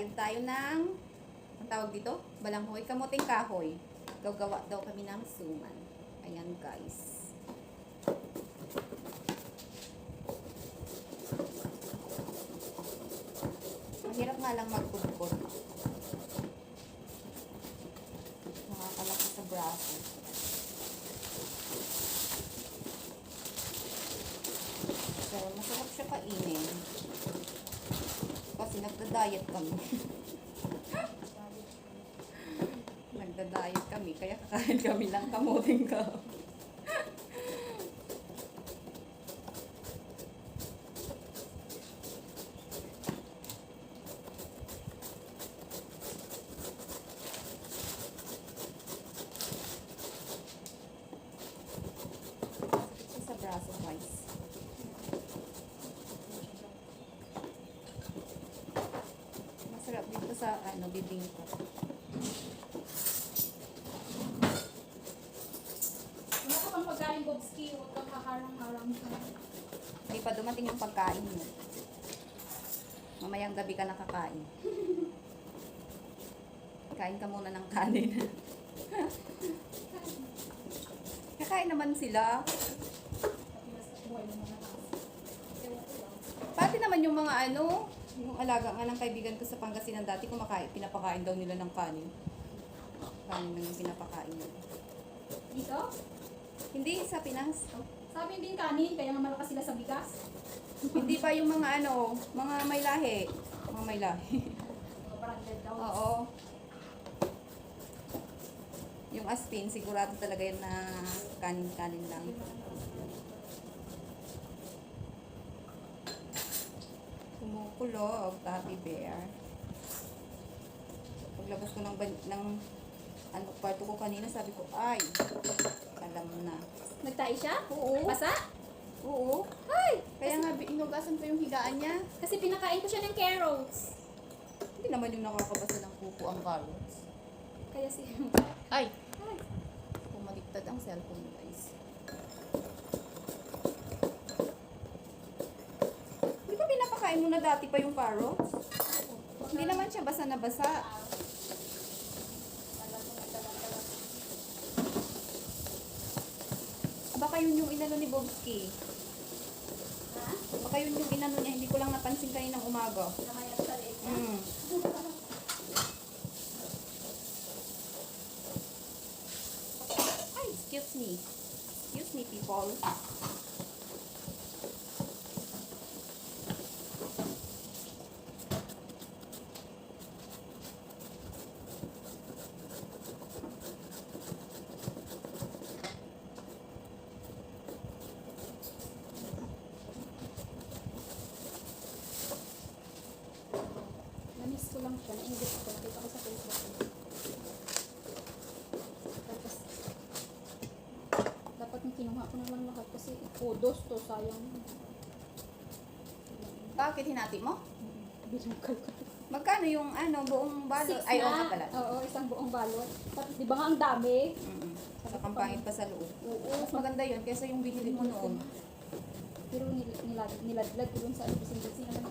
Magkayod tayo ng, ang tawag dito? Balanghoy, kamuting kahoy. Gagawa daw kami ng suman. Ayan guys. Mahirap nga lang magkudkod. Nakakalaki sa braso. Pero masarap siya kainin. Nagda-diet kami. nagda-diet kami, kaya kakain kami ng kamuting ka. Sakit siya sa braso, guys. Masarap dito sa ano, bibingka. Wala ka pang pagkain, Bobski. Huwag kang kaharang-harang ka. Hindi pa dumating yung pagkain mo. Mamayang gabi ka nakakain. Kain ka muna ng kanin. Kakain naman sila. Pati naman yung mga ano, yung alaga nga ng kaibigan ko sa Pangasinan dati, kumakain, pinapakain daw nila ng kanin. Kanin lang yung pinapakain nila. Dito? Hindi, sa Pinas. Sabi din kanin, kaya nga malakas sila sa bigas. Hindi pa yung mga ano, mga may lahi. Mga may lahi. Branded daw. Oo. Yung aspin, sigurado talaga yan na kanin-kanin lang. Kumukulog, Tati Bear. Paglabas ko ng, ng ano, kwarto ko kanina, sabi ko, ay, alam mo na. Nagtahi siya? Oo. Basa? Oo. Ay! Kaya nga, bi- inugasan ko yung higaan niya. Kasi pinakain ko siya ng carrots. Hindi naman yung nakakabasa ng kuko ang carrots. Kaya si... Ay! Ay! Pumaliktad ang cellphone, guys. Ba pinapakain mo na dati pa yung carrots? Hindi naman siya basa na basa. Baka yun yung inano ni Bobski. Ha? Baka yun yung inano niya. Hindi ko lang napansin kaninang umaga. Namaya sa liit niya. Mm. Ay, excuse me. Excuse me, people. Namiss ko lang siya. Na-inggit ko. Nakita ko sa Facebook. Tapos, dapat yung kinuha ko naman lahat kasi kudos to. Sayang. Bakit hinati mo? Binungkal ko. Magkano yung ano, buong balot? Six Ay, oo nga pala. Oo, isang buong balot. Tapos, di ba nga ang dami? Mm-mm. Sa kampangit pa sa loob. Oo, mas maganda yun kaysa yung binili mo noon. Pero nil, nilad, niladlad ko dun sa gising-gising naman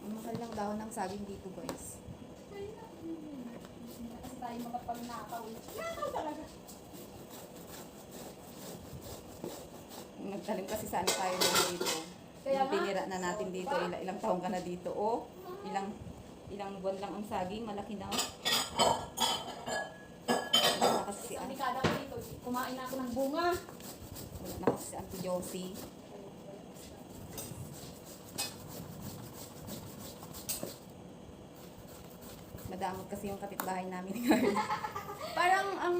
ang mahal lang dahon ng saging dito, guys. Kasi tayo makapagnakaw. Nakaw talaga. Nagtanim kasi sana tayo dito. Kaya tinira na natin dito, ilang, ilang taong ka na dito. Oh, ilang ilang buwan lang ang saging, malaki na. oh. Wala na kasi si, ko dito, kumain na ako ng bunga. wala na kasi si Auntie Josie. Madamot kasi yung kapitbahay namin ngayon. Parang ang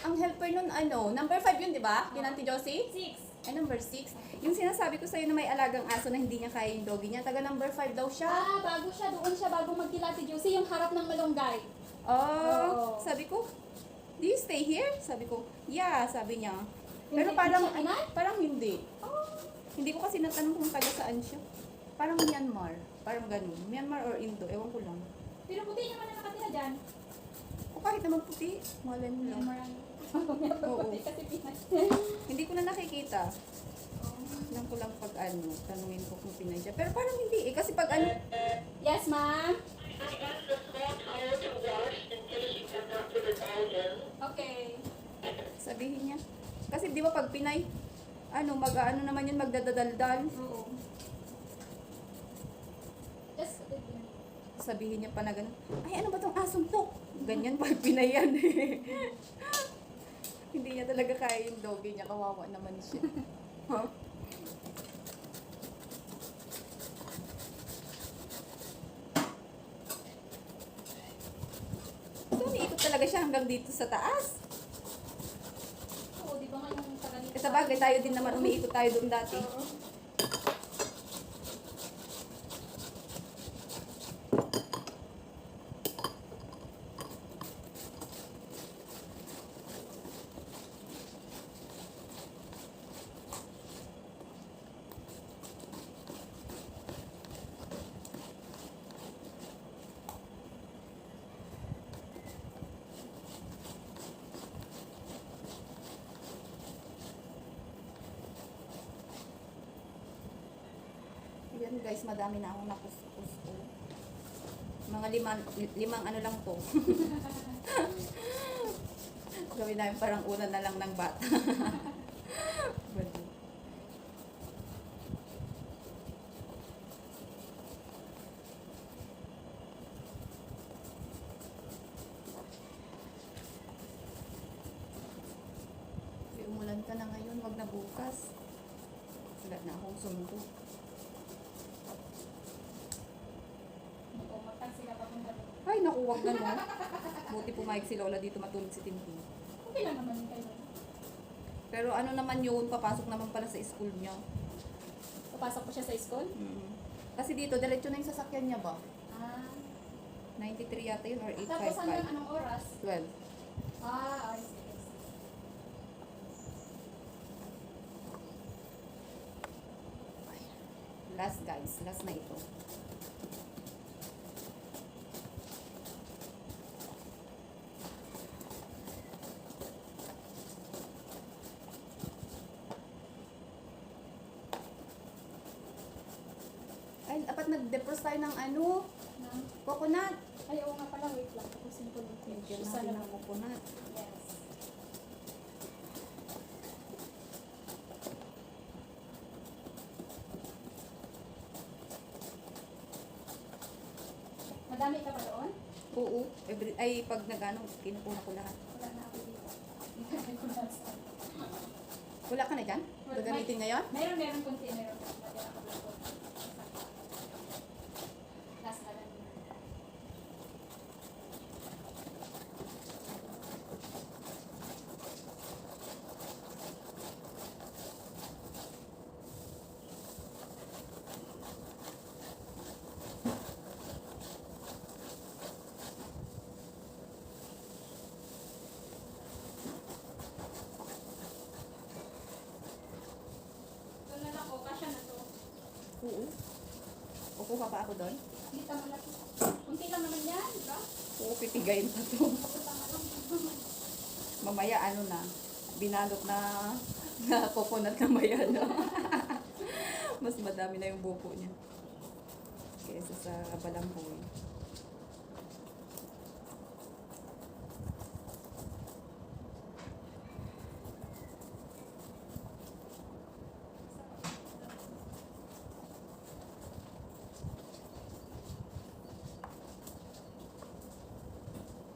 ang helper nun ano, number 5 yun, di ba? Yun Auntie Josie? Six. Ay, number 6. Yung sinasabi ko sa'yo na may alagang aso na hindi niya kaya yung doggy niya, taga number 5 daw siya. Ah, bago siya, doon siya, bago magkilati Josie, yung harap ng malunggay. Oh, Oo. sabi ko, do you stay here? Sabi ko, yeah, sabi niya. Pero Hindi- parang, hindi siya parang hindi. Oh, hindi ko kasi natanong kung taga saan siya. Parang Myanmar. Parang ganun. Myanmar or Indo, ewan ko lang. Pero puti naman na nakatira dyan. Kahit naman puti, malay mo lang. Ang... Oo. Hindi ko na nakikita. Tingnan ko lang pag ano, tanungin ko kung Pinay siya. Pero parang hindi eh. Kasi pag ano, Yes, ma'am? Okay. sabihin niya. Kasi di ba pag Pinay, ano, mag ano naman yun, magdadadaldal. Oo. In. Sabihin niya pa na ganun, ay ano ba tong asong to? Ganyan pag Pinay yan eh. hindi niya talaga kaya yung doggy niya. Kawawa naman siya. Huh? So, niikot talaga siya hanggang dito sa taas. Oo, di ba nga yung taga dito? Sa bagay, tayo din naman umiikot tayo doon dati. Yan guys, madami na akong nakuskus. Mga limang, limang ano lang to. Gawin namin parang una na lang ng bata. Bali. Ay, Umulan ka na ngayon, wag na bukas. Wala na akong sundo. Oo, magtag sila papunta doon. Ay, naku, wag na no. Buti pumayag si Lola dito matulog si Tintin. Okay lang naman kayo. Pero ano naman yun, papasok naman pala sa school niya. Papasok ko siya sa school? Kasi dito, diretso na yung sasakyan niya ba? Ah. 93 yata yun or Tapos hanggang 855? anong oras? 12. Ah, see. Last guys, last na ito. Ay, dapat nag-defrost tayo ng ano, Na? coconut. Ay, oo nga pala. Wait lang. Tapusin Isa natin ng coconut. Yes. Madami ka pa doon? Oo, every, ay pag nag-ano, kinukuha ko lahat. Wala na ako dito. Wala ka na dyan? Gagamitin ngayon? Meron, meron konti. Meron. Madala ka lang doon. Last na lang. Ito na lang. O, kasya na to. Oo. Kukuha pa ako doon? Hindi tama lang. Kunti lang naman yan, di ba? Oo, pipigayin pa to. Mamaya ano na, binalot na na coconut na maya na. Mas madami na yung buko niya. Kesa sa balamboy.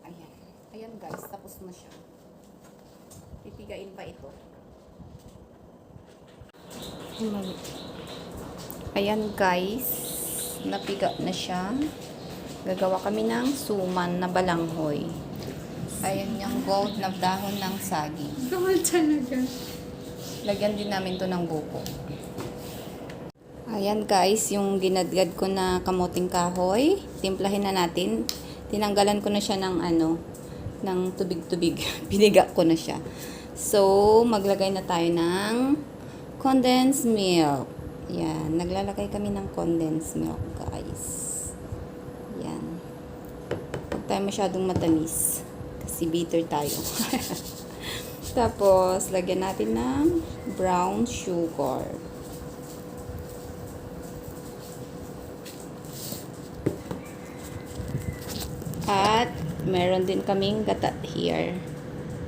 Ayan. Ayan guys, tapos na siya. Pipigain pa ito. Ayan guys, napiga na siya. Gagawa kami ng suman na balanghoy. Ayan yung gold na dahon ng saging. Gawal talaga. Lagyan din namin to ng buko. Ayan guys, yung ginadgad ko na kamuting kahoy. Timplahin na natin. Tinanggalan ko na siya ng ano, ng tubig-tubig. Piniga ko na siya. So, maglagay na tayo ng condensed milk. Yan. Naglalagay kami ng condensed milk, guys. Yan. Huwag tayo masyadong matamis. Kasi bitter tayo. Tapos, lagyan natin ng brown sugar. At meron din kaming gata here.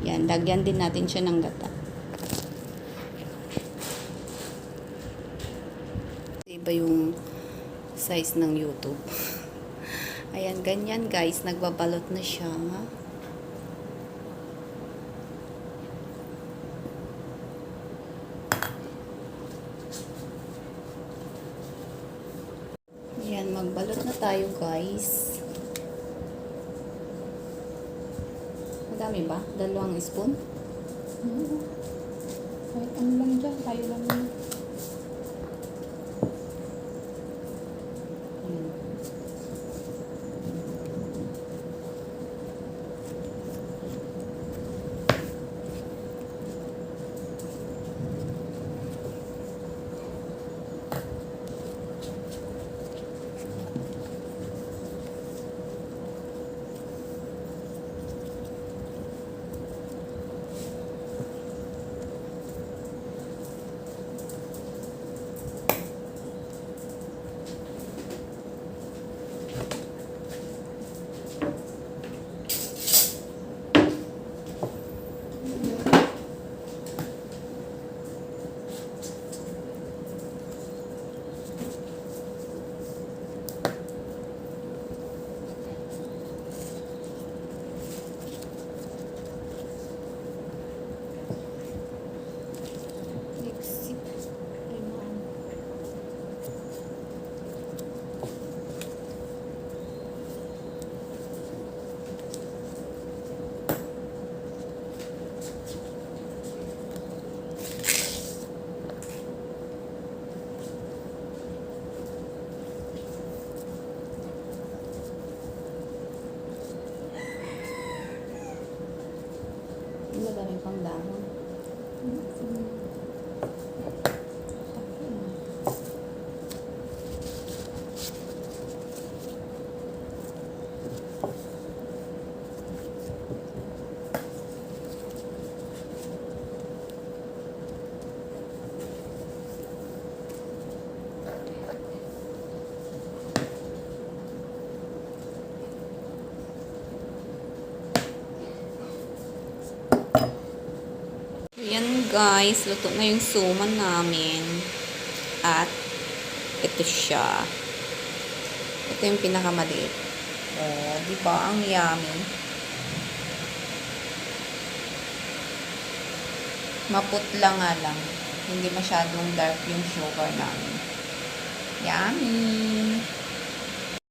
Yan, lagyan din natin siya ng gata. Iba yung size ng YouTube. Ayan, ganyan guys. Nagbabalot na siya. Ayan, magbalot na tayo guys. Madami ba? Dalawang spoon? Hmm. Kahit ano lang dyan, tayo lang yun. Guys, luto na yung suman namin. At ito siya. Ito yung pinakamaliit. Oh, di ba ang yummy? Maputla nga lang. Hindi masyadong dark yung sugar namin. Yummy!